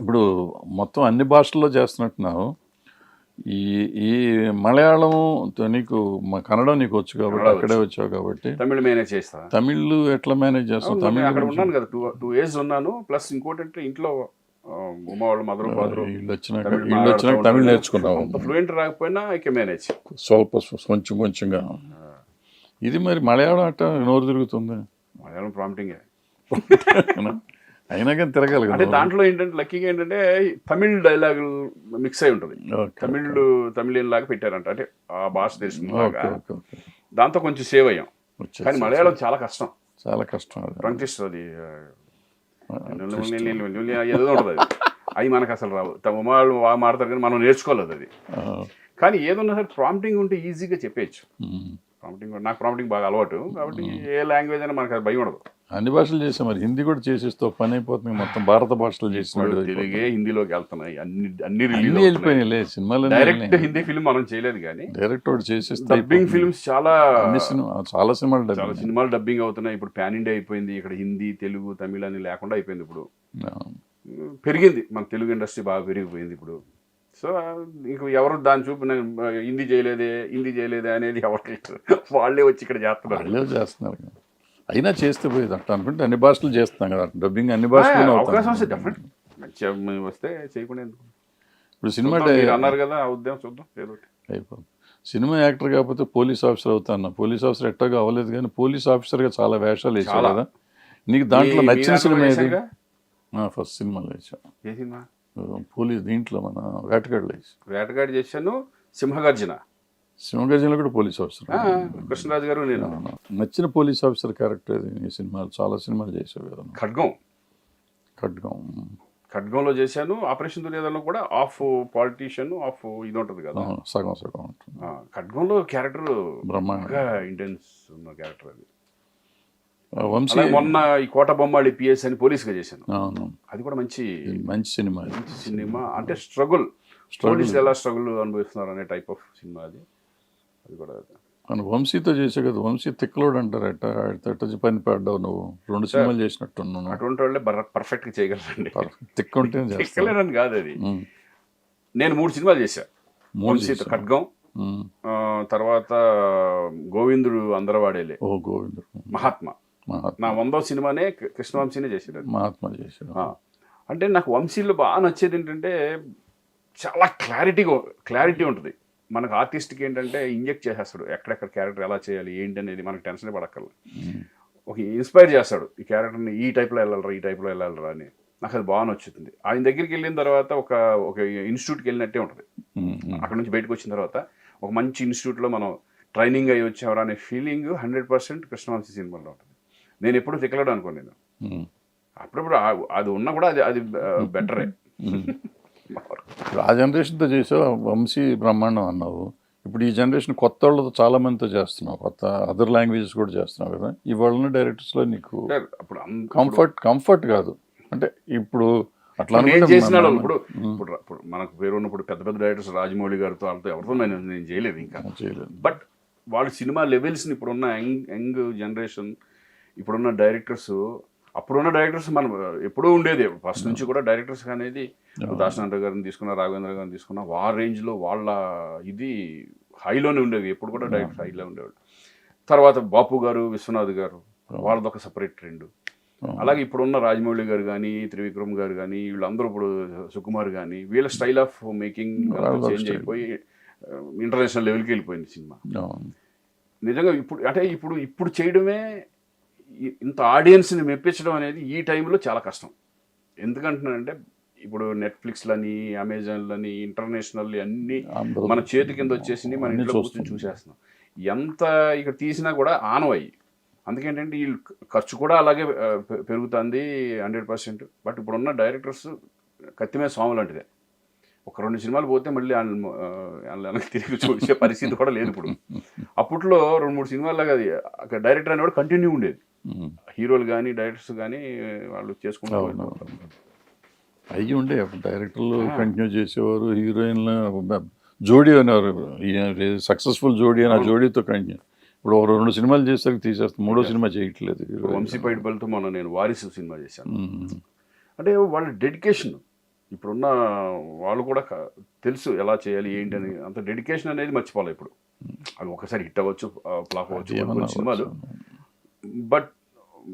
ఇప్పుడు మొత్తం అన్ని భాషల్లో చేస్తున్నట్టున్నావు. ఈ ఈ మలయాళం నీకు మ- కన్నడం నీకు వచ్చు కాబట్టి అక్కడే వచ్చావు కాబట్టి తమిళ మేనేజ్ చేస్తా. తమిళ్ ఎట్లా మేనేజ్ చేస్తావు? తమిళ్ అక్కడ ఉన్నాను కదా టూ టూ ఇయర్స్ ఉన్నాను. ప్లస్ ఇంకోటి అంటే ఇంట్లో ఉమ్మ వాళ్ళు మదరు ఫాదరు వీళ్ళు వచ్చినాక వీళ్ళు వచ్చినాక తమిళ్ నేర్చుకున్నావు. ఫ్లూయెంట్ రాకపోయినా ఐ కెన్ మేనేజ్ స్వల్ప కొంచెం కొంచెంగా. ఇది మరి మలయాళం అట్ట నోరు తిరుగుతుంది? మలయాళం ప్రాంప్టింగ్ అయినా కానీ తిరగాలి అంటే దాంట్లో ఏంటంటే లక్కీగా ఏంటంటే తమిళ్ డైలాగులు మిక్స్ అయి ఉంటుంది. తమిళ్ తమిళియన్ లాగా పెట్టారంట. అంటే ఆ భాష ఓకే దాంతో కొంచెం సేవ్ అయ్యాం. కానీ మలయాళం చాలా కష్టం. చాలా కష్టం ఆ, ఏదో ఉంటుంది అది. అవి మనకు అసలు రావు. తమ వాళ్ళు బాగా మాడతారు కానీ మనం నేర్చుకోలేదు అది. కానీ ఏదన్నా సరే ప్రాంప్టింగ్ ఉంటే ఈజీగా చెప్పేయచ్చు. ప్రాంప్టింగ్ నాకు ప్రాంప్టింగ్ బాగా అలవాటు. కాబట్టి ఏ లాంగ్వేజ్ అయినా మనకు అది భయం ఉండదు. అన్ని భాషలు చేసాం మరి. హిందీ కూడా చేసేస్తే పని అయిపోతుంది. మొత్తం భారత భాషలు చేసినాడు తెలుగే హిందీలోకి వెళ్తున్నాయి. అన్ని అన్ని రిలీజ్ వెళ్ళిపోయినాయి సినిమాలు డైరెక్ట్ హిందీ ఫిల్మ్ మనం చేయలేదు కానీ డైరెక్ట్ ఒకటి చేసేస్తే డబ్బింగ్ ఫిల్మ్స్ చాలా అన్ని సినిమా చాలా సినిమాలు చాలా సినిమాలు డబ్బింగ్ అవుతున్నాయి. ఇప్పుడు పాన్ ఇండియా అయిపోయింది. ఇక్కడ హిందీ తెలుగు తమిళ అని లేకుండా అయిపోయింది ఇప్పుడు. పెరిగింది. మన తెలుగు ఇండస్ట్రీ బాగా పెరిగిపోయింది ఇప్పుడు. సో ఇంక ఎవరు దాని చూపు హిందీ చేయలేదే హిందీ చేయలేదే అనేది ఎవరికి వాళ్ళే వచ్చి ఇక్కడ చేస్తున్నారు. వాళ్ళే చేస్తున్నారు. అయినా చేస్తే పోయేది అట్లా అనుకుంటే అన్ని భాషలు చేస్తున్నాం కదా. డబ్బింగ్ అన్ని భాషలు అవకాశం వస్తే డెఫినెట్ మంచిగా వస్తే చేయకుండా ఎందుకు? ఇప్పుడు సినిమా అన్నారు కదా ఉద్యమం చూద్దాం ఏదో. అయిపోతుంది. సినిమా యాక్టర్ కాకపోతే పోలీస్ ఆఫీసర్ అవుతాను పోలీస్ ఆఫీసర్ ఎట్టగా అవ్వలేదు కానీ పోలీస్ ఆఫీసర్గా చాలా వేషాలు వేసావు. కదా. నీకు దాంట్లో నచ్చిన సినిమా ఏది? ఫస్ట్ సినిమాలో వేసాం ఏ సినిమా? పోలీస్ దీంట్లో మన వేటగాడులో వేసాం వేటగాడి చేశాను సింహగర్జన. సింహగర్జనలో కూడా పోలీస్ ఆఫీసర్ కృష్ణరాజు గారు నేను. నచ్చిన పోలీస్ ఆఫీసర్ క్యారెక్టర్ ఈ సినిమాలు చాలా సినిమాలు చేసావు కదా ఖడ్గం. ఖడ్గం. ఖడ్గంలో చేశాను ఆపరేషన్ దుర్యోధనలో కూడా ఆఫ్ పాలిటీషియన్ ఆఫ్ ఇది ఉంటుంది కదా సగం సగం ఉంటుంది. ఖడ్గంలో క్యారెక్టర్ బ్రహ్మాండం. బాగా ఇంటెన్స్ ఉన్న క్యారెక్టర్ అది. వంశీ మొన్న ఈ కోట బొమ్మాళి పిఎస్ అని పోలీస్గా చేశాను. అవును. అది కూడా మంచి మంచి సినిమా ఇది. సినిమా. అంటే స్ట్రగుల్. పోలీసులు ఎలా స్ట్రగుల్ అనుభవిస్తున్నారు అనే టైప్ ఆఫ్ సినిమా అది. అది కూడా మన వంశీతో చేసే కదా వంశీ తిక్కలోడు అంటారు ఎట్ట ఎట్ట పని పడ్డావు నువ్వు. రెండు సినిమాలు చేసినట్టున్నాను అటువంటి వాళ్ళే పర్ఫెక్ట్గా చేయగలరండి. తిక్క ఉంటే కాదు అది. నేను మూడు సినిమాలు చేశా. వంశీతో. ఖడ్గం. తర్వాత గోవిందుడు అందరవాడేలే. ఓ గోవిందు మహాత్మ మహాత్మా. నా వందో సినిమానే కృష్ణవంశీనే చేశాడు. మహాత్మా చేశాడు. అంటే నాకు వంశీలో బాగా నచ్చేది ఏంటంటే చాలా క్లారిటీగా క్లారిటీ ఉంటుంది. మనకు ఆర్టిస్ట్కి ఏంటంటే ఇంజెక్ట్ చేసేస్తాడు. ఎక్కడెక్కడ క్యారెక్టర్ ఎలా చేయాలి ఏంటి అనేది మనకు టెన్షన్ పడక్కర్లేదు. ఒక ఇన్స్పైర్ చేస్తాడు. ఈ క్యారెక్టర్ని ఈ టైప్లో వెళ్ళాలరా ఈ టైప్లో వెళ్ళాలరా అని. నాకు అది బాగా నచ్చుతుంది. ఆయన దగ్గరికి వెళ్ళిన తర్వాత ఒక ఒక ఇన్స్టిట్యూట్కి వెళ్ళినట్టే ఉంటుంది. అక్కడ నుంచి బయటకు వచ్చిన తర్వాత ఒక మంచి ఇన్స్టిట్యూట్లో మనం ట్రైనింగ్ అయ్యి వచ్చామరా అనే ఫీలింగ్ హండ్రెడ్ పర్సెంట్ కృష్ణవంశీ సినిమాలో ఉంటుంది. నేను ఎప్పుడు తిక్కలేడు అనుకో నేను. అప్పుడప్పుడు అది ఉన్నా కూడా అది అది బెటరే. ఆ జనరేషన్తో చేసావు వంశీ బ్రహ్మాండం అన్నావు. ఇప్పుడు ఈ జనరేషన్ కొత్త వాళ్ళతో చాలా మందితో చేస్తున్నావు కొత్త అదర్ లాంగ్వేజెస్ కూడా చేస్తున్నావు కదా. ఇవాళ డైరెక్టర్స్లో నీకు అప్పుడు కంఫర్ట్ కంఫర్ట్ కాదు. అంటే ఇప్పుడు అట్లా నేను అనుకుంటే చేసిన మన- ఇప్పుడు ఇప్పుడు ఇప్పుడు మనకు పేరు ఉన్నప్పుడు పెద్ద పెద్ద డైరెక్టర్స్ రాజమౌళి గారితో వాళ్ళతో ఎవరితో నేను నేను చేయలేదు ఇంకా. చేయలేదు. బట్ వాళ్ళు సినిమా లెవెల్స్ని ఇప్పుడున్న యంగ్ యంగ్ జనరేషన్ ఇప్పుడున్న డైరెక్టర్స్ అప్పుడున్న డైరెక్టర్స్ మనం ఎప్పుడూ ఉండేది. ఫస్ట్ నుంచి కూడా డైరెక్టర్స్ అనేది దాశనాథ్ గారిని తీసుకున్నా రాఘవేంద్ర గారిని తీసుకున్నా వాళ్ళ రేంజ్లో వాళ్ళ ఇది హైలోనే ఉండేవి. ఎప్పుడు కూడా డైరెక్టర్స్ హైలో ఉండేవాళ్ళు. తర్వాత బాపు గారు విశ్వనాథ్ గారు వాళ్ళది ఒక సపరేట్ ట్రెండ్ అలాగే ఇప్పుడున్న రాజమౌళి గారు కానీ త్రివిక్రమ్ గారు కానీ వీళ్ళందరూ ఇప్పుడు సుకుమార్ కానీ వీళ్ళ స్టైల్ ఆఫ్ మేకింగ్ చేంజ్. అయిపోయి ఇంటర్నేషనల్ లెవెల్కి వెళ్ళిపోయింది సినిమా. నిజంగా ఇప్పుడు అంటే ఇప్పుడు ఇప్పుడు చేయడమే ఇంత ఆడియన్స్ని మెప్పించడం అనేది ఈ టైంలో చాలా కష్టం. ఎందుకంటున్నానంటే ఇప్పుడు నెట్ఫ్లిక్స్లని అమెజాన్లని ఇంటర్నేషనల్ అన్ని మన చేతి కింద వచ్చేసి మన ఇంట్లో కూర్చొని. చూసేస్తున్నాం. ఎంత ఇక్కడ తీసినా కూడా ఆనవయ్యి అందుకేంటంటే వీళ్ళు ఖర్చు కూడా అలాగే పెరుగుతుంది హండ్రెడ్ పర్సెంట్. బట్ ఇప్పుడున్న డైరెక్టర్స్ కత్తి మీద స్వామి లాంటిదే ఒక రెండు సినిమాలు పోతే మళ్ళీ వెనక్కి తిరిగి చూసే పరిస్థితి కూడా లేదు ఇప్పుడు. అప్పట్లో రెండు మూడు సినిమాలు అది అక్కడ డైరెక్టర్ అనేవాడు కంటిన్యూ ఉండేది. హీరోలు కానీ డైరెక్టర్స్ కానీ వాళ్ళు చేసుకుంటూ అవును, అవును. అయ్యి ఉండే డైరెక్టర్లు కంటిన్యూ చేసేవారు హీరోయిన్లు జోడీ అనేవారు సక్సెస్ఫుల్ జోడీ అని ఆ జోడీతో కంటిన్యూ. ఇప్పుడు ఒక రెండు సినిమాలు చేసరికి తీసేస్తాం మూడో సినిమా చేయట్లేదు వంశీ పైడిపల్లితో మొన్న నేను వారిసు సినిమా చేశాను. అంటే వాళ్ళ డెడికేషన్ ఇప్పుడున్న వాళ్ళు కూడా తెలుసు ఎలా చేయాలి ఏంటి అని. అంత డెడికేషన్ అనేది మర్చిపోవాలి ఇప్పుడు. అవి ఒకసారి హిట్ అవ్వచ్చు ఫ్లాప్ అవ్వచ్చు. సినిమాలు. బట్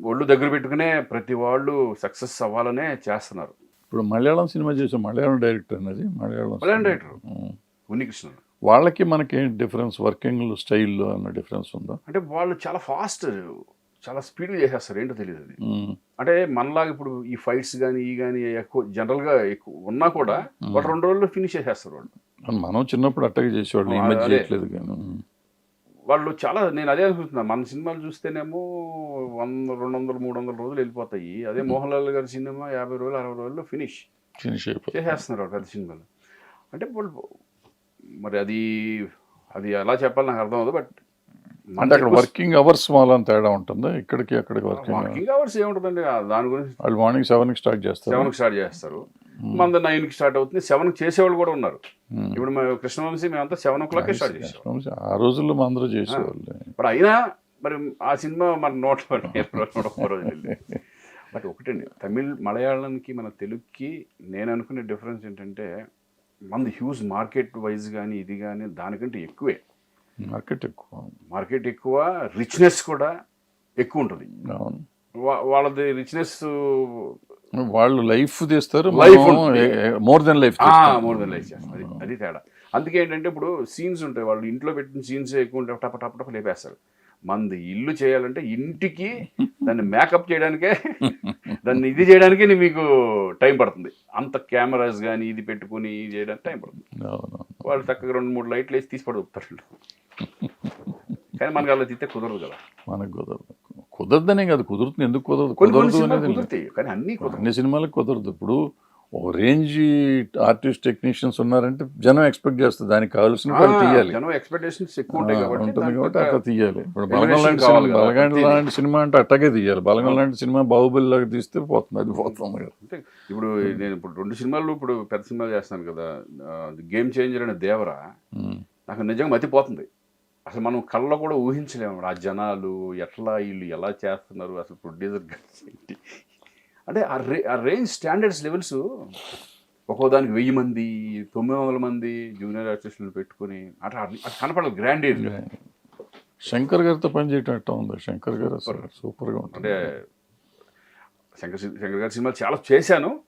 ఒళ్ళు దగ్గర పెట్టుకునే ప్రతి వాళ్ళు సక్సెస్ అవ్వాలనే చేస్తున్నారు. ఇప్పుడు మలయాళం సినిమా చేసే మలయాళం డైరెక్టర్ అనేది మలయాళం మలయాళం డైరెక్టర్. ఉన్నికృష్ణ వాళ్ళకి మనకి ఏంటి డిఫరెన్స్ వర్కింగ్ స్టైల్లో అన్న డిఫరెన్స్ ఉందా? అంటే వాళ్ళు చాలా ఫాస్ట్ చాలా స్పీడ్గా చేసేస్తారు. ఏంటో తెలియదు అది. అంటే మనలాగా ఇప్పుడు ఈ ఫైట్స్ కానీ ఈ కానీ ఎక్కువ జనరల్గా ఎక్కువ ఉన్నా కూడా వాళ్ళు రెండు రోజుల్లో ఫినిష్ చేసేస్తారు వాళ్ళు. మనం చిన్నప్పుడు అట్టగా చేసేవాళ్ళు. ఈ మధ్య. చేయట్లేదు కానీ. వాళ్ళు చాలా నేను అదే అనుకుంటున్నా. మన సినిమాలు చూస్తేనేమో వంద రెండు వందలు మూడు వందల రోజులు వెళ్ళిపోతాయి. అదే మోహన్ లాల్ గారి సినిమా యాభై రోజులు అరవై రోజుల్లో ఫినిష్. ఫినిష్ చేసేస్తున్నారు పెద్ద సినిమాలు. అంటే వాళ్ళు మరి అది అది ఎలా చెప్పాలి నాకు అర్థం అవ్వదు బట్ అంటే అక్కడ వర్కింగ్ అవర్స్ వాళ్ళని తేడా ఉంటుందా? ఇక్కడికి అక్కడికి వర్కింగ్ అవర్స్ ఏముంటుందండి? దాని గురించి వాళ్ళు మార్నింగ్ సెవెన్కి స్టార్ట్ చేస్తారు. సెవెన్కి స్టార్ట్ చేస్తారు. మంది నైన్కి స్టార్ట్ అవుతుంది. సెవెన్కి చేసేవాళ్ళు కూడా ఉన్నారు. ఇప్పుడు మేము కృష్ణవంశీ మేమంతా సెవెన్ ఓ క్లాక్కే స్టార్ట్ చేసాం. ఆ రోజుల్లో మా అందరూ చేసేవాళ్ళు మరి అయినా మరి ఆ సినిమా మన నూట రోజు బట్ ఒకటండి తమిళ్ మలయాళంకి మన తెలుగుకి నేను అనుకునే డిఫరెన్స్ ఏంటంటే మనది హ్యూజ్ మార్కెట్ వైజ్ కానీ ఇది కానీ దానికంటే ఎక్కువే. మార్కెట్ ఎక్కువ. మార్కెట్ ఎక్కువ రిచ్నెస్ కూడా ఎక్కువ ఉంటుంది. వాళ్ళది రిచ్నెస్ వాళ్ళు లైఫ్ తీస్తారు ఉంటుంది. More than life more than life చేస్తారు. అది అది తేడా. అందుకే ఏంటంటే ఇప్పుడు సీన్స్ ఉంటాయి. వాళ్ళు ఇంట్లో పెట్టిన సీన్స్ ఎక్కువ ఉంటాయి టప టప టప లేపేస్తారు. మంది ఇల్లు చేయాలంటే ఇంటికి దాన్ని మేకప్ చేయడానికే దాన్ని ఇది చేయడానికే మీకు టైం పడుతుంది. అంత కెమెరాస్ కానీ ఇది పెట్టుకుని ఇది చేయడానికి టైం పడుతుంది. వాళ్ళు చక్కగా రెండు మూడు లైట్లు వేసి తీసి పడుతారు కానీ మనకి అలా తీస్తే కుదరదు కదా. మనకు కుదరదు. కుదరదనే కాదు కుదురుతుంది. ఎందుకు కుదరదు? కుదరదు అనేది కానీ అన్నీ కుదరదు అన్ని సినిమాలకు కుదరదు. ఇప్పుడు ఒక రేంజ్ ఆర్టిస్ట్ టెక్నీషియన్స్ ఉన్నారంటే జనం ఎక్స్పెక్ట్ చేస్తారు. దానికి కావాల్సిన వాళ్ళు తీయాలి. ఎక్స్పెక్టేషన్స్ ఎక్కువ కాబట్టి ఉంటుంది అట్లా తీయాలి. ఇప్పుడు బలగం లాంటి సినిమా బలగం. లాంటి సినిమా అంటే అట్టగే తీయాలి. బలగం లాంటి సినిమా బాహుబలి లాగా తీస్తే పోతుంది అది పోతుంది కదా. ఇప్పుడు నేను ఇప్పుడు రెండు సినిమాలు ఇప్పుడు పెద్ద సినిమాలు చేస్తాను కదా. గేమ్ చేంజర్ అనే దేవరా. నాకు నిజంగా మతిపోతుంది అసలు మనం కళ్ళలో కూడా ఊహించలేము. ఆ జనాలు ఎట్లా వీళ్ళు ఎలా చేస్తున్నారు? అసలు ప్రొడ్యూసర్ ఏంటి? అంటే ఆ రే ఆ రేంజ్ స్టాండర్డ్స్ లెవెల్స్ ఒక్కో దానికి వెయ్యి మంది తొమ్మిది వందల మంది జూనియర్ ఆర్టిస్టులు పెట్టుకుని అట్లా అది కనపడాలి గ్రాండ్ ఏజ్ శంకర్ గారితో పని చేయటం ఎట్లా ఉంది. శంకర్ గారు అసలు సూపర్. గా ఉంటుంది. అంటే శంకర్ శంకర్ గారి సినిమాలు చాలా చేశాను.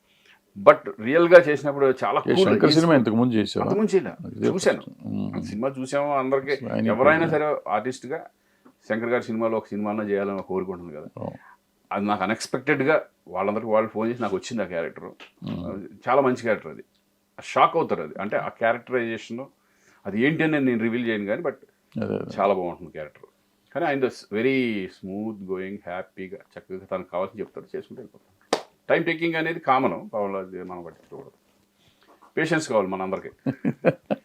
బట్ రియల్గా చేసినప్పుడు చాలా. శంకర్ సినిమా ఇంతకు ముందు ఇదే చూశాను. సినిమా చూసాము. అందరికి ఎవరైనా సరే ఆర్టిస్ట్గా శంకర్ గారి సినిమాలో ఒక సినిమాలో చేయాలని ఒక కోరిక ఉంటుంది కదా. అది నాకు అన్ఎక్స్పెక్టెడ్గా వాళ్ళందరికీ వాళ్ళు ఫోన్ చేసి నాకు వచ్చింది ఆ క్యారెక్టర్ చాలా మంచి క్యారెక్టర్ అది. షాక్ అవుతారు అది. అంటే ఆ క్యారెక్టరైజేషన్ అది ఏంటి అని నేను రివీల్ చేయను కానీ బట్. చాలా బాగుంటుంది క్యారెక్టర్ కానీ ఆయన వెరీ స్మూత్ గోయింగ్ హ్యాపీగా చక్కగా తనకు కావాల్సి చెప్తాడు చేసుకుంటూ వెళ్ళిపోతాడు. టైం టేకింగ్ అనేది కామన్ అది మనం పట్టించుకోకూడదు పేషెన్స్ కావాలి మన అందరికీ.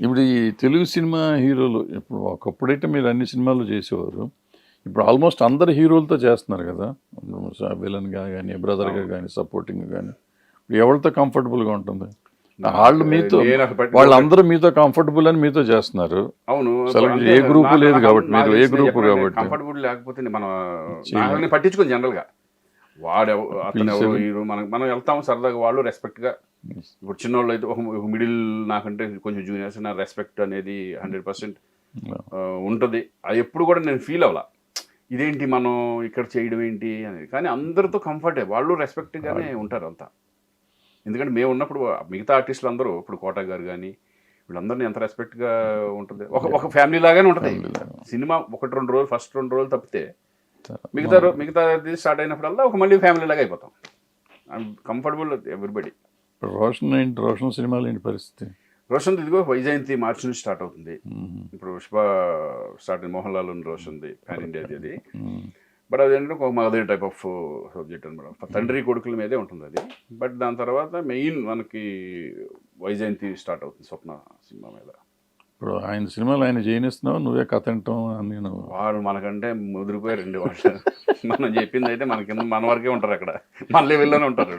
ఇప్పుడు ఈ తెలుగు సినిమా హీరోలు ఇప్పుడు ఒకప్పుడైతే మీరు అన్ని సినిమాలు చేసేవారు. ఇప్పుడు ఆల్మోస్ట్ అందరు హీరోలతో చేస్తున్నారు కదా. విలన్గా కానీ బ్రదర్గా కానీ సపోర్టింగ్ కానీ ఇప్పుడు ఎవరితో కంఫర్టబుల్గా ఉంటుంది? వాళ్ళు మీతో వాళ్ళందరూ మీతో కంఫర్టబుల్ అని మీతో చేస్తున్నారు. అవును. ఏ నాకు- లేదు కాబట్టి, మీరు ఏ చెప్పండి, కాబట్టి. కంఫర్టబుల్ లేకపోతే మనం పట్టించుకోను జనరల్ గా వాడు ఎవ- అతను ఎవరు హీరో మనం మనం వెళ్తాం సరదాగా వాళ్ళు రెస్పెక్ట్గా. ఇప్పుడు చిన్నోళ్ళు అయితే ఒక మిడిల్ నాకంటే కొంచెం జూనియర్స్ నా రెస్పెక్ట్ అనేది హండ్రెడ్ పర్సెంట్ ఉంటుంది. అది ఎప్పుడు కూడా నేను ఫీల్ అవ్వాల. ఇదేంటి మనం ఇక్కడ చేయడం ఏంటి అనేది. కానీ అందరితో కంఫర్టే వాళ్ళు రెస్పెక్ట్ గానే ఉంటారు అంతా. ఎందుకంటే మేము ఉన్నప్పుడు మిగతా ఆర్టిస్టులు అందరూ ఇప్పుడు కోట గారు కానీ వీళ్ళందరినీ ఎంత రెస్పెక్ట్గా ఉంటుంది. ఒక ఒక ఫ్యామిలీ లాగానే ఉంటుంది. సినిమా ఒకటి రెండు రోజులు ఫస్ట్ రెండు రోజులు తప్పితే మిగతా మిగతా స్టార్ట్ అయినప్పుడల్లా ఒక మళ్ళీ ఫ్యామిలీ లాగా అయిపోతాం. కంఫర్టబుల్ ఎవ్రీబడి రోషన్ ఏంటి? రోషన్ సినిమాలు ఏంటి పరిస్థితి? రోషన్ ఇదిగో వైజయంతి మార్చి నుంచి స్టార్ట్ అవుతుంది. ఇప్పుడు పుష్ప స్టార్ట్ అయింది. మోహన్ లాల్ రోషన్ది ప్యాన్ ఇండియాది అది. బట్ అది ఏంటంటే ఒక అదే టైప్ ఆఫ్ సబ్జెక్ట్ అనమాట తండ్రి కొడుకుల మీదే ఉంటుంది అది. బట్ దాని తర్వాత మెయిన్ మనకి వైజయంతి స్టార్ట్ అవుతుంది స్వప్న సినిమా మీద. ఇప్పుడు ఆయన సినిమాలు ఆయన చేయనిస్తున్నావు నువ్వే కథ వింటాం అని నేను వాడు మనకంటే ముదిరిపోయారండి వాళ్ళు. మనం చెప్పింది అయితే మన కింద మన వరకే ఉంటారు అక్కడ. మన లెవెల్లోనే ఉంటారు.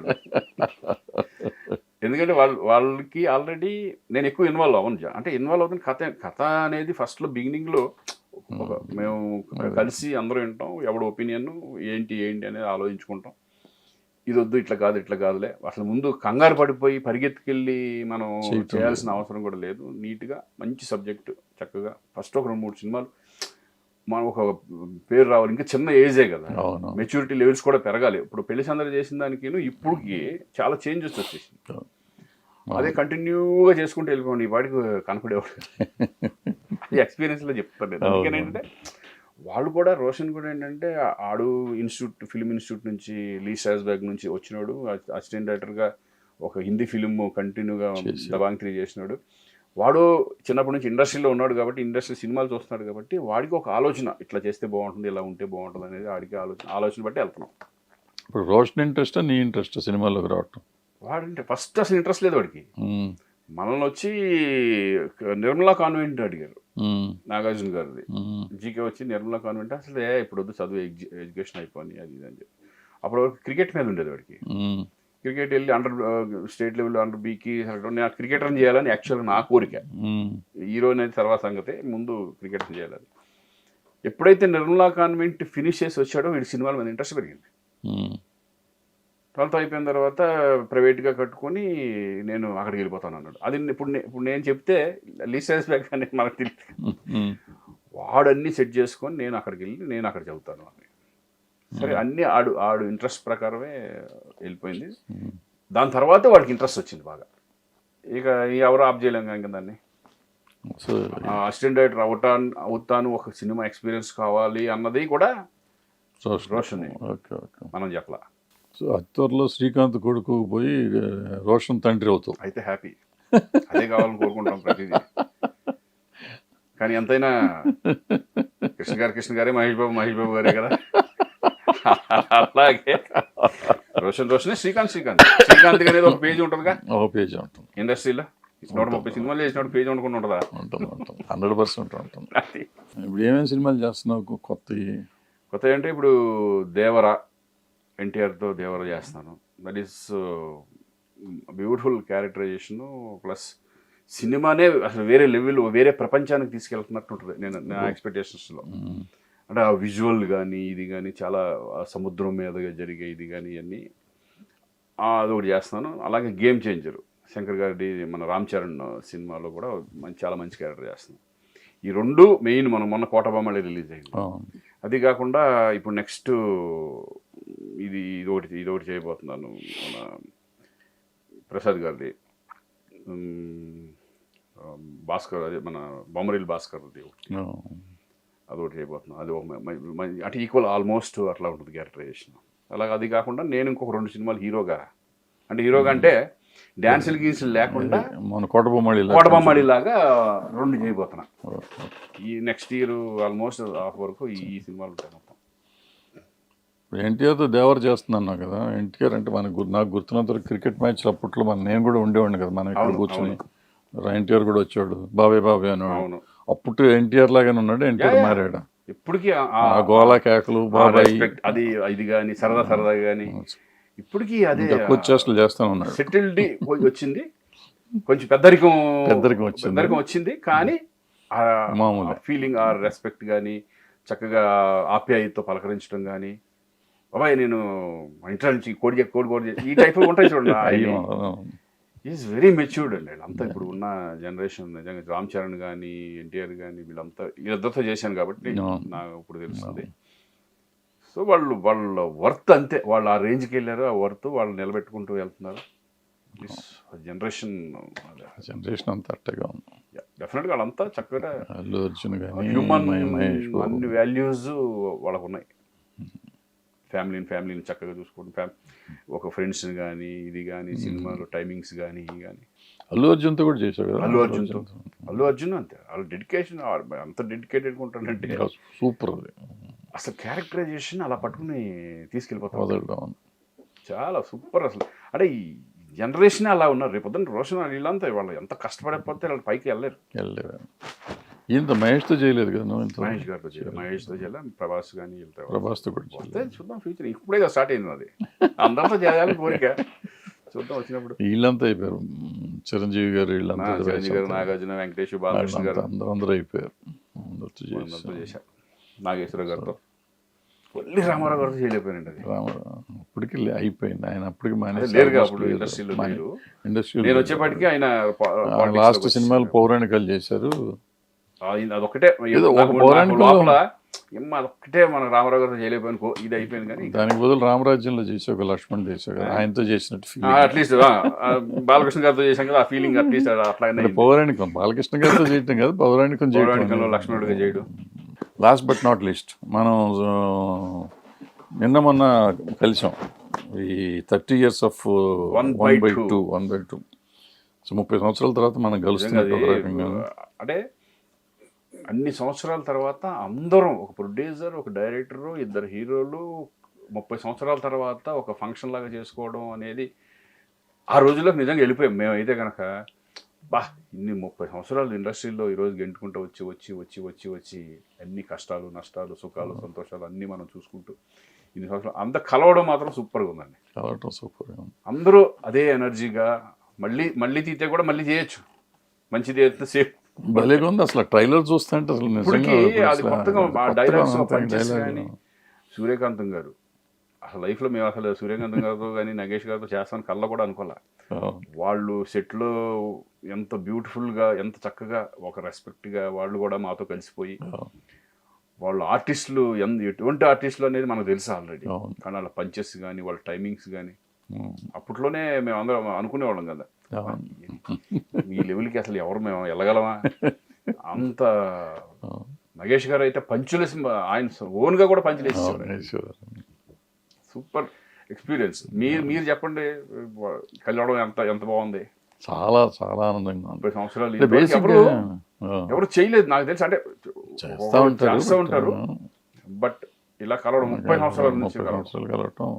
ఎందుకంటే వాళ్ళు వాళ్ళకి ఆల్రెడీ నేను ఎక్కువ ఇన్వాల్వ్ అవ్వను అంటే ఇన్వాల్వ్ అవుతుంది కథ కథ అనేది ఫస్ట్లో బిగినింగ్లో మేము కలిసి అందరూ వింటాం. ఎవడ ఒపీనియన్ ఏంటి ఏంటి అనేది ఆలోచించుకుంటాం. ఇది వద్దు ఇట్లా కాదు ఇట్లా కాదులే. అసలు ముందు కంగారు పడిపోయి పరిగెత్తుకెళ్ళి మనం చేయాల్సిన అవసరం కూడా లేదు. నీట్గా మంచి సబ్జెక్టు చక్కగా. ఫస్ట్ ఒక రెండు మూడు సినిమాలు మనం ఒక పేరు రావాలి. ఇంకా చిన్న ఏజే కదా. మెచ్యూరిటీ లెవెల్స్ కూడా పెరగాలి. ఇప్పుడు పెళ్ళి సందడి చేసిన దానికి ఇప్పటికి చాలా చేంజెస్ వచ్చేసింది అదే కంటిన్యూగా చేసుకుంటూ వెళ్ళిపోండి. ఈ వాడికి కనపడేవాడు ఎక్స్పీరియన్స్లో చెప్తాను. అందుకని ఏంటంటే వాళ్ళు కూడా రోషన్ కూడా ఏంటంటే ఆడు ఇన్స్టిట్యూట్ ఫిలిం ఇన్స్టిట్యూట్ నుంచి లీ బ్యాగ్ నుంచి వచ్చినాడు. అసిస్టెంట్ డైరెక్టర్గా ఒక హిందీ ఫిలిం కంటిన్యూగా. దబాంగ్ త్రీ చేసినాడు. వాడు చిన్నప్పటి నుంచి ఇండస్ట్రీలో ఉన్నాడు కాబట్టి ఇండస్ట్రీ సినిమాలు చూస్తున్నాడు కాబట్టి వాడికి ఒక ఆలోచన ఇట్లా చేస్తే బాగుంటుంది ఇలా ఉంటే బాగుంటుంది అనేది వాడికి ఆలోచన ఆలోచన బట్టి వెళ్తున్నాం. ఇప్పుడు రోషన్ ఇంట్రెస్ట్ నీ ఇంట్రెస్ట్ సినిమాలోకి రావటం? వాడంటే ఫస్ట్ అసలు ఇంట్రెస్ట్ లేదు వాడికి. మనల్ని వచ్చి నిర్మలా కాన్వెంట్ అడిగారు. నాగార్జున గారిది. జీకే వచ్చి నిర్మలా కాన్వెంట్ అసలు ఏ ఇప్పుడు వద్దు చదువు ఎడ్యు- ఎడ్యుకేషన్ అయిపోయి అది ఇది అని చెప్పి. అప్పుడు వరకు క్రికెట్ మీద ఉండేది వాడికి. క్రికెట్ వెళ్ళి అండర్ స్టేట్ లెవెల్ అండర్ బీకి నేను క్రికెటర్ చేయాలని యాక్చువల్గా నా కోరిక. ఉమ్, హీరో అనేది తర్వాత సంగతే. ముందు క్రికెట్ చేయాలని. ఎప్పుడైతే నిర్మలా కాన్వెంట్ ఫినిష్ చేసి వచ్చాడో వీడి సినిమాల మీద ఇంట్రెస్ట్ పెరిగింది. ట్వెల్త్ అయిపోయిన తర్వాత ప్రైవేట్గా కట్టుకొని నేను అక్కడికి వెళ్ళిపోతాను అన్నాడు. అది ఇప్పుడు ఇప్పుడు నేను చెప్తే లీసెన్స్ బ్యాక్ అని మనకు తెలియదు వాడన్నీ సెట్ చేసుకొని నేను అక్కడికి వెళ్ళి నేను అక్కడ చదువుతాను అని. సరే అన్నీ ఆడు ఆడు ఇంట్రెస్ట్ ప్రకారమే వెళ్ళిపోయింది. దాని తర్వాత వాడికి ఇంట్రెస్ట్ వచ్చింది బాగా. ఇక ఎవరు ఆప్ చేయలేం ఇంకా దాన్ని. అసిస్టెంట్ డైరెక్టర్ అవుతాను అవుతాను ఒక సినిమా ఎక్స్పీరియన్స్ కావాలి అన్నది కూడా రోషన్ రోషన్. Okay okay. మనం చెప్పలా. అత్తూరులో శ్రీకాంత్ కొడుకు పోయి రోషన్ తండ్రి అవుతావు. అయితే హ్యాపీ. అదే కావాలని కోరుకుంటాం ప్రతిదీ. కానీ ఎంతైనా కృష్ణ గారు కృష్ణ గారే మహేష్ బాబు మహేష్ బాబు గారే కదా. అలాగే. రోషన్ రోషనే శ్రీకాంత్ శ్రీకాంత్. శ్రీకాంత్ అనేది ఒక పేజ్ ఉంటుందిగా. ఒక పేజీ ఉంటుంది. ఇండస్ట్రీలో. నూట ముప్పై సినిమాలు చేసినప్పుడు పేజ్ ఉండకుండా ఉంటుందా? ఉంటుంది ఉంటుంది. హండ్రెడ్ పర్సెంట్ ఉంటుంది ఇప్పుడు ఏమేమి సినిమాలు చేస్తున్నావు? కొత్త కొత్త అంటే ఇప్పుడు దేవర. ఎన్టీఆర్తో దేవర చేస్తున్నాను that is beautiful characterisation plus సినిమానే అసలు వేరే లెవెల్ వేరే ప్రపంచానికి తీసుకెళ్తున్నట్టు ఉంటుంది. నేను నా ఎక్స్పెక్టేషన్స్లో అంటే ఆ విజువల్ కానీ ఇది కానీ చాలా సముద్రం మీదగా జరిగే ఇది కానీ ఇవన్నీ ఆ, అదొకటి చేస్తున్నాను అలాగే గేమ్ చేంజర్ శంకర్ గారి మన రామ్ చరణ్ సినిమాలో కూడా మంచి చాలా మంచి క్యారెక్టర్ చేస్తున్నాను ఈ రెండు మెయిన్ మనం మొన్న కోటబొమ్మలే రిలీజ్ అయింది అది కాకుండా ఇప్పుడు నెక్స్ట్ ఇది ఇదొకటి ఇదొకటి చేయబోతున్నాను మన ప్రసాద్ గారిది. భాస్కర్ అదే మన బొమ్మరిల్ భాస్కర్ అది ఒకటి అదొకటి చేయబోతున్నాను. అది ఒక అంటే ఈక్వల్ ఆల్మోస్ట్ అట్లా ఉంటుంది క్యారెక్టరైజేషన్ అలాగే అది కాకుండా నేను ఇంకొక రెండు సినిమాలు హీరోగా అంటే హీరోగా అంటే డ్యాన్సులు గీన్సులు లేకుండా మన కోటబొమ్మడి కోటబొమ్మడి లాగా రెండు చేయబోతున్నా. ఈ నెక్స్ట్ ఇయర్ ఆల్మోస్ట్ హాఫ్ వరకు ఈ సినిమాలు ఉంటాయి మొత్తం. ఎన్టీఆర్తో దేవర్ చేస్తున్నాను కదా. ఎన్టీఆర్ అంటే మనకు నాకు గుర్తున్నంత క్రికెట్ మ్యాచ్లు అప్పట్లో మన నేను కూడా ఉండేవాడిని కదా. మనం ఇక్కడ కూర్చొని ఎన్టీఆర్ కూడా వచ్చాడు. బాబాయ్ బాబాయ్ అనేవాడు అవును. అప్పుడు ఎన్టీఆర్ లాగానే ఉన్నాడు? ఎన్టీఆర్. మారాడు? ఇప్పటికీ గోళా కేకలు బాబాయ్. అది ఇది కానీ సరదా సరదా కానీ ఇప్పటికీ అదే ఇంకా కూర్చేష్టలు చేస్తాను ఉన్నాడు. సెటిల్డ్ వచ్చింది. కొంచెం పెద్దరికం పెద్దరికం వచ్చింది. పెద్దరికం వచ్చింది. కానీ మామూలే. ఫీలింగ్ ఆ రెస్పెక్ట్ కానీ చక్కగా ఆప్యాయతతో పలకరించడం కానీ బాబాయ్ నేను మా ఇంట్లో నుంచి కోడి కోడి కోడి ఈ టైప్ ఉంటాయి చూడండి ఈజ్ వెరీ మెచ్యూర్డ్ అండి వీళ్ళంతా. ఇప్పుడు ఉన్న జనరేషన్ నిజంగా రామ్ చరణ్ కానీ ఎన్టీఆర్ కానీ వీళ్ళంతా వీళ్ళిద్దరితో చేశాను కాబట్టి. నాకు ఇప్పుడు తెలుస్తుంది సో వాళ్ళు వాళ్ళ వర్త్ అంతే. వాళ్ళు ఆ రేంజ్కి వెళ్ళారు ఆ వర్త్ వాళ్ళు నిలబెట్టుకుంటూ వెళ్తున్నారు. జనరేషన్ జనరేషన్ అంతా అట్టగా ఉంది డెఫినెట్గా వాళ్ళంతా చక్కగా అల్లు అర్జున్ కానీ హ్యూమన్ అన్ని వాల్యూస్ వాళ్ళకు ఉన్నాయి ఫ్యామిలీని ఫ్యామిలీని చక్కగా చూసుకోవడం. ఫ్యామ్ ఒక ఫ్రెండ్స్ని కానీ ఇది కానీ సినిమాలో టైమింగ్స్ కానీ కానీ అల్లు అర్జున్తో కూడా చేశావు కదా? అల్లు అర్జున్తో. అల్లు అర్జున్ అంతే. వాళ్ళ డెడికేషన్ అంత డెడికేటెడ్గా ఉంటాడంటే సూపర్ అది. అసలు క్యారెక్టరైజేషన్ అలా పట్టుకుని తీసుకెళ్ళిపోతాం. చాలా సూపర్ అసలు. అంటే ఈ జనరేషన్ అలా ఉన్నారు. రేపు పొద్దున్న రోషన్ వీళ్ళంతా వాళ్ళు ఎంత కష్టపడకపోతే వాళ్ళు పైకి వెళ్ళలేరు. వెళ్ళలేదు ఇంత మహేష్తో చేయలేదు కదా మహేష్ గారితో చేయాలి మహేష్తో చేయాలి ప్రభాస్ కానీ వెళ్తారు ప్రభాస్తో కూడా చేయలేదు. చూద్దాం ఫ్యూచర్ ఇప్పుడే కదా స్టార్ట్ అయింది అది అందరితో చేయాలని కోరిక. చూద్దాం వచ్చినప్పుడు. వీళ్ళంతా అయిపోయారు. చిరంజీవి గారు వీళ్ళంతా చిరంజీవి గారు నాగార్జున వెంకటేష్ బాలకృష్ణ గారు. అందరూ అందరూ అయిపోయారు. అందరితో చేశారు. నాగేశ్వర గారితో. ఒల్లి రామారావు గారితో చేయలేకపోయానండి అది. రామ ఇప్పుడు అప్పటికి లే- అయిపోయింది. ఆయన అప్పటికి మానేసి లేరుగా అప్పుడు ఇండస్ట్రీలో లేరు. ఇండస్ట్రీ నేను వచ్చేపాటికి ఆయన లాస్ట్ సినిమాలు పౌరాణికాలు చేశారు. ఆయన అదొక్కటే. లోపల మన రామారావు గారు చేయలేకపోయిన ఇది అయిపోయింది కానీ. దానికి బదులు రామరాజ్యంలో చేసే ఒక లక్ష్మణ్ చేశారు కదా. ఆయనతో చేసినట్టు ఫీల్ అట్లీస్ట్ బాలకృష్ణ గారితో చేశాం కదా ఆ ఫీలింగ్ అట్లీస్ట్ అయింది. పౌరాణికం బాలకృష్ణ గారితో చేయటం కదా పౌరాణికం పౌరాణికంలో చేయటం లక్ష్మణుడిగా చేయడం. లాస్ట్ బట్ నాట్ లీస్ట్ మనం నిన్న మొన్న కలిసాం. ఈ thirty years of one by. Two. One by two. So ముప్పై సంవత్సరాల తర్వాత మనం రకంగా. అంటే అన్ని సంవత్సరాల తర్వాత అందరం ఒక ప్రొడ్యూసర్ ఒక డైరెక్టర్ ఇద్దరు హీరోలు ముప్పై సంవత్సరాల తర్వాత ఒక ఫంక్షన్ లాగా చేసుకోవడం అనేది ఆ రోజుల్లోకి నిజంగా వెళ్ళిపోయాం. మేమైతే కనుక బా ఇన్ని ముప్పై సంవత్సరాలు ఇండస్ట్రీలో ఈరోజు గెంటుకుంటూ వచ్చి వచ్చి వచ్చి వచ్చి వచ్చి అన్ని కష్టాలు నష్టాలు సుఖాలు సంతోషాలు అన్నీ మనం చూసుకుంటూ ఇన్ని సంవత్సరాలు అంత కలవడం మాత్రం సూపర్గా ఉందండి. కలవటం సూపర్ అందరూ అదే ఎనర్జీగా మళ్ళీ మళ్ళీ తీతే కూడా మళ్ళీ చేయొచ్చు. మంచిది అయితే సేఫ్ భలేగా ఉంది అసలు ట్రైలర్ చూస్తే అంటే అసలు అది కొత్తగా డైలాగ్స్ సూర్యకాంతం గారు అసలు లైఫ్లో మేము అసలు సూర్యకాంతం గారితో కానీ నగేష్ గారితో చేస్తామని కళ్ళ కూడా అనుకోలే. వాళ్ళు సెట్లో ఎంత బ్యూటిఫుల్గా ఎంత చక్కగా ఒక రెస్పెక్ట్గా వాళ్ళు కూడా మాతో కలిసిపోయి. వాళ్ళు ఆర్టిస్టులు ఎంత ఎటువంటి ఆర్టిస్టులు అనేది మనకు తెలుసు ఆల్రెడీ. కానీ వాళ్ళ పంచెస్ కానీ వాళ్ళ టైమింగ్స్ కానీ. అప్పట్లోనే మేము అందరం అనుకునేవాళ్ళం కదా. ఈ లెవెల్కి అసలు ఎవరు మేము వెళ్ళగలమా అంత. నగేష్ గారు అయితే పంచులేసి ఆయన ఓన్గా కూడా పంచులేసి. Super experience. మీరు మీరు చెప్పండి కలవడం ఎంత ఎంత బాగుంది? చాలా చాలా ఆనందంగా ముప్పై సంవత్సరాలు ఎవరు ఎవరు చేయలేదు. నాకు తెలిసి అంటే చేస్తా ఉంటారు బట్ ఇలా కలవడం ముప్పై సంవత్సరాల నుంచి సంవత్సరాలు కలవటం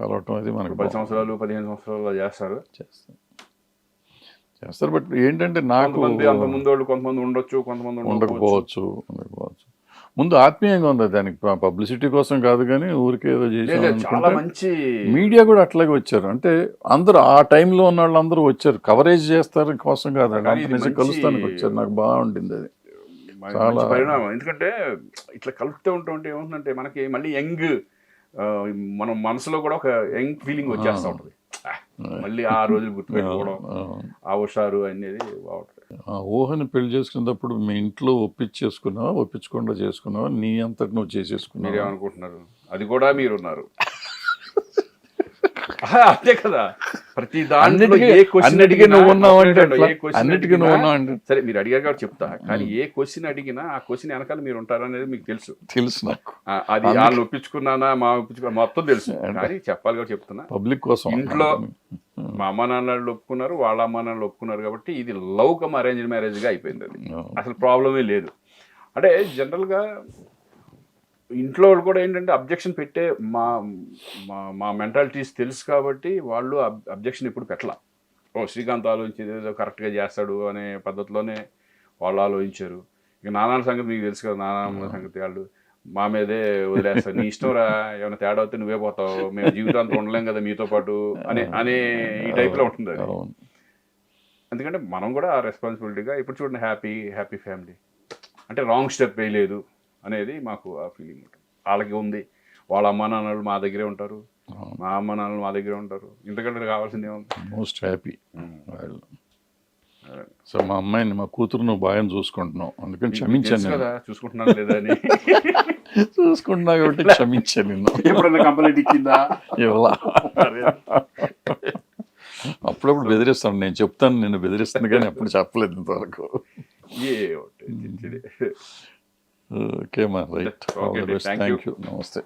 కలవటం అది మనకు పది సంవత్సరాలు పదిహేను సంవత్సరాలు చేస్తారు. చేస్తారు. చేస్తారు బట్ ఏంటంటే నాకు కొంతమంది అంత ముందు వాళ్ళు కొంతమంది ఉండొచ్చు కొంతమంది ఉండకపోవచ్చు. ముందు ఆత్మీయంగా ఉంది దానికి. పబ్లిసిటీ కోసం కాదు కానీ ఊరికే ఏదో చేసాం చాలా మంచి మీడియా కూడా అట్లాగే వచ్చారు. అంటే అందరూ ఆ టైంలో ఉన్న వాళ్ళందరూ వచ్చారు. కవరేజ్ చేస్తారు కోసం కాదు కలుస్తానికి వచ్చారు. నాకు బాగుండింది అది. చాలా- పరిణామం. ఎందుకంటే ఇట్లా కలుపుతూ ఉంటూ ఉంటే ఏమవుతుందంటే మనకి మళ్ళీ యంగ్ మనం మనసులో కూడా ఒక యంగ్ ఫీలింగ్ వచ్చేస్తూ ఉంటుంది. మళ్ళీ ఆ రోజులు గుర్తుపెట్టుకోవడం ఆ, హుషారు అనేది బాగుంటుంది. ఊహని పెళ్ళి చేసుకున్నప్పుడు మీ ఇంట్లో ఒప్పించేసుకున్నావా ఒప్పించకుండా చేసుకున్నావా? నీ అంతటి నువ్వు చేసేసుకున్నావా? మీరేమనుకుంటున్నారు? అది కూడా మీరున్నారు. అంతే కదా. ప్రతి దాంట్లో అన్నిటికీ- ఏ నువ్వు ఉన్నావు ఏ అన్నిటికీ నువ్వు ఉన్నావు అంటే సరే మీరు అడిగారు కాబట్టి చెప్తా. కానీ ఏ క్వశ్చన్ అడిగినా ఆ క్వశ్చన్ వెనకాల మీరు ఉంటారు అనేది మీకు తెలుసు. తెలుసు నాకు. అది వాళ్ళు ఒప్పించుకున్నానా మా ఒప్పించుకున్నా మొత్తం తెలుసు. కానీ చెప్పాలి కాబట్టి చెప్తున్నా. పబ్లిక్ కోసం ఇంట్లో మా అమ్మ నాన్నలు ఒప్పుకున్నారు వాళ్ళ అమ్మ నాన్నలు ఒప్పుకున్నారు కాబట్టి ఇది లవ్ కమ్ అరేంజ్ మ్యారేజ్గా అయిపోయింది అది. అసలు ప్రాబ్లమే లేదు. అంటే జనరల్గా ఇంట్లో వాళ్ళు కూడా ఏంటంటే అబ్జెక్షన్ పెట్టే మా మా మా మెంటాలిటీస్ తెలుసు కాబట్టి వాళ్ళు అబ్జెక్షన్ ఎప్పుడు పెట్టలా. ఓ శ్రీకాంత్ ఆలోచించేది ఏదో కరెక్ట్గా చేస్తాడు అనే పద్ధతిలోనే వాళ్ళు ఆలోచించారు. ఇక నానాల సంగతి మీకు తెలుసు కదా నాన్న సంగతి వాళ్ళు మా మీదే వదిలేస్తారు. నీ ఇష్టం రా ఏమైనా తేడా వస్తే నువ్వే పోతావు మేము జీవితాంతం ఉండలేం కదా మీతో పాటు అనే అనే ఈ టైప్లో ఉంటుంది అది. ఎందుకంటే మనం కూడా ఆ రెస్పాన్సిబిలిటీగా ఇప్పుడు చూడండి హ్యాపీ హ్యాపీ ఫ్యామిలీ. అంటే రాంగ్ స్టెప్ వేయలేదు. అనేది మాకు ఆ ఫీలింగ్ ఉంటుంది. వాళ్ళకి ఉంది. వాళ్ళ అమ్మ నాన్నలు మా దగ్గరే ఉంటారు. మా అమ్మ నాన్నలు మా దగ్గరే ఉంటారు. ఇంతకంటే కావాల్సింది ఏముంది? మోస్ట్ హ్యాపీ వాళ్ళు. సో మా అమ్మాయిని మా కూతురు నువ్వు బాగా చూసుకుంటున్నావు అందుకని క్షమించాను కదా చూసుకుంటున్నాను లేదా అని. చూసుకుంటున్నా కాబట్టి క్షమించాను నిన్ను ఎప్పుడన్నా కంప్లైంట్ ఇచ్చిందా ఇవ్వలా అప్పుడప్పుడు బెదిరిస్తాను. నేను చెప్తాను నేను బెదిరిస్తాను కానీ అప్పుడు చెప్పలేదు ఇంతవరకు. ఏ ¿Qué más, Rey? Todo el Thank you. Namaste.